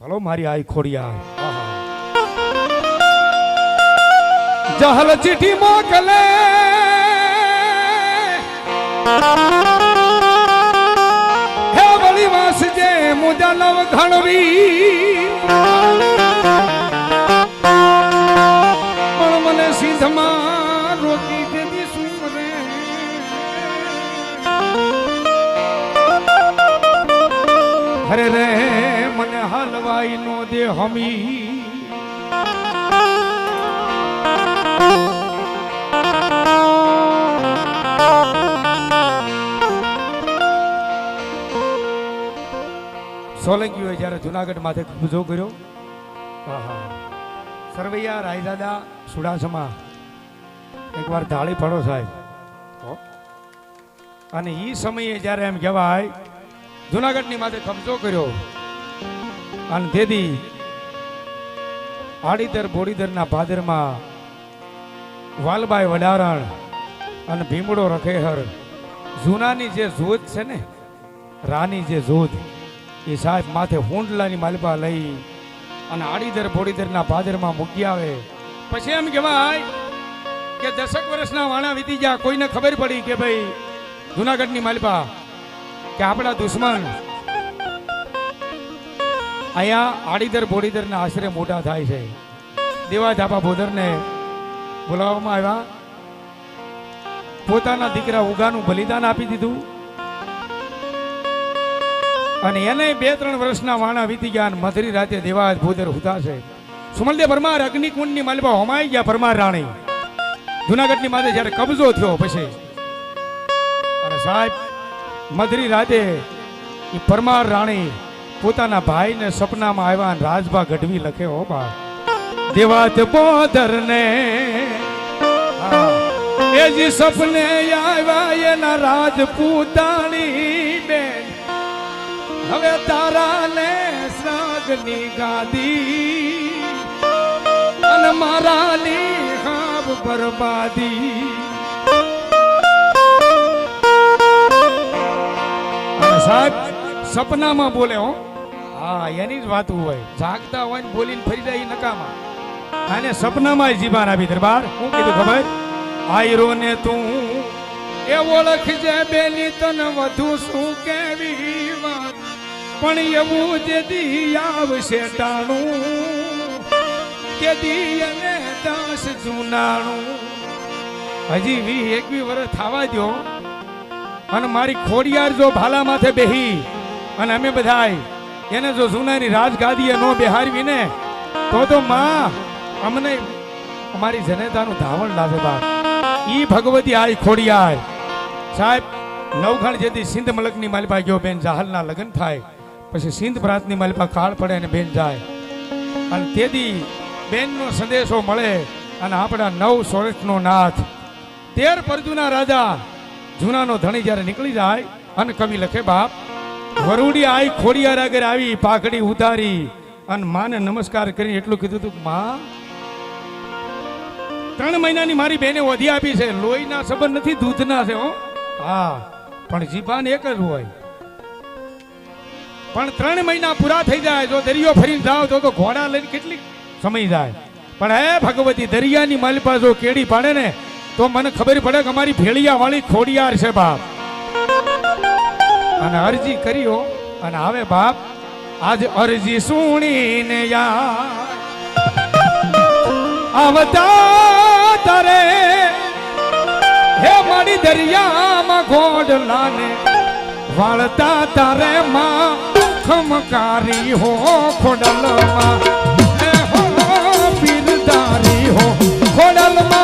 ભલો મારી આઈ ખોડિયા જહલ ચીઠી મોકલે. હે વળી વાસ જે મુજા નવ ઘણવી. અરે રે મને હલવાઈ નો દે હમી સોલંકીઓએ જ્યારે જુનાગઢ માથે કબજો કર્યો. સરવૈયા રાયદાદા સુડાસમા એકવાર ધાળી પડો સાહેબ. અને એ સમયે જ્યારે એમ કહેવાય જુનાગઢની માથે કબજો કર્યો. અને તેથી આડીદર બોડીદરના ભાદરમાં વાલબાઈ વડારણ અને ભીમડો રખેહર, જૂનાની જે જોધ છે ને, રાની જે જોધ એ સાહેબ માથે હુંડલાની માલબા લઈ અને આડીદર બોડીદરના ભાદરમાં મૂકી આવે. પછી એમ કહેવાય કે દસક વર્ષના વાણા વીતી ગયા, કોઈને ખબર પડી કે ભાઈ જુનાગઢની માલપા કે આપણા દુશ્મન અહીંયા આડીદર બોડીદરના આશરે મોટા થાય છે. દેવા ધાપા બોદરને બોલાવવામાં આવ્યા. પોતાના દીકરા ઉગાનું બલિદાન આપી દીધું. અને એને બે ત્રણ વર્ષના વાણા વીતી ગયા અને મધરી રાતે દેવાજ ભૂદર હુતાશે સુમલદેવ પરમાર અગ્નિકુંડની માલપા હોમાઈ ગયા પરમાર રાણી. જુનાગઢની માથે જ્યારે કબજો થયો પછી. અને સાહેબ મધરી રાધે એ પરમાર રાણી પોતાના ભાઈને સપનામાં આવ્યા રાજભા ગઢવી લખે હો બા, દેવાત બોધર ને એ જે સપને આવ્યા એના રાજપૂતાણી બેન. હવે તારા ને શ્રાગની ગાદી અને મારાની હાબ બરબાદી. સાહેબ સપનામાં બોલે હો. હા એની જ વાત હોય. જાગતા હોય ને બોલીને ફરી જાય નકામા. અને સપનામાં જીબાન આપી દરબાર. હું કીધું ખબર? આયરો ને તું એ ઓળખજે બેની તને વધુ શું કેવી વાત? પણ એવું જે દી આવશે ટાણું કે દી અને દાસ જુનાણું. હજી વી એકવી વર્ષ થવા દો અને મારી ખોડિયાર જો ભાલા માથે બેહી, અને અમે બધાય એને જો જૂનાની રાજગાદીએ નો બેહારવી ને, તો તો માં, અમને અમારી જનેતાનું ધાવણ લાવે બાપ. ઈ ભગવતી આઈ ખોડિયાર. સાહેબ નવખણ જેથી સિંધ મલકની માલિપા ગયો, બેન જાહલના લગ્ન થાય, પછી સિંધ પ્રાંતની માલિપા કાળ પડે અને બેન જાય. અને તેથી બેનનો સંદેશો મળે, અને આપણા નવ સોરઠનો નાથ, તેર પરજુના રાજા જૂનાનો ધણી જ્યારે નીકળી જાય અને કવિ લખે, બાપ, વરુડી આઈ ખોડિયાર આગળ આવી, પાઘડી ઉતારી. અને માને નમસ્કાર કરીને એટલું કીધું તું માં, ત્રણ મહિનાની મારી બેને વધી આપી છે. લોહીના સંબંધ નથી, દૂધના છે, હો. હા, પણ જીભાન એક જ હોય. પણ ત્રણ મહિના પૂરા થઈ જાય, જો દરિયો ફરીને જાવ, તો તો ઘોડા લઈને કેટલી સમય જાય. પણ હે ભગવતી, દરિયાની માલિપા જો કેડી પાડે ને તો મને ખબર પડે કે અમારી ભેળિયા વાળી ખોડિયાર છે બાપ. અને અરજી કર્યો અને આવે બાપ, આજ અરજી સુણીને આવતા તારે હે મારી દરિયામાં ગોડલાને વાળતા તારે માં ખમકારી હો ખોડલમાં. હો, પીરદારી હો ખોડલમાં.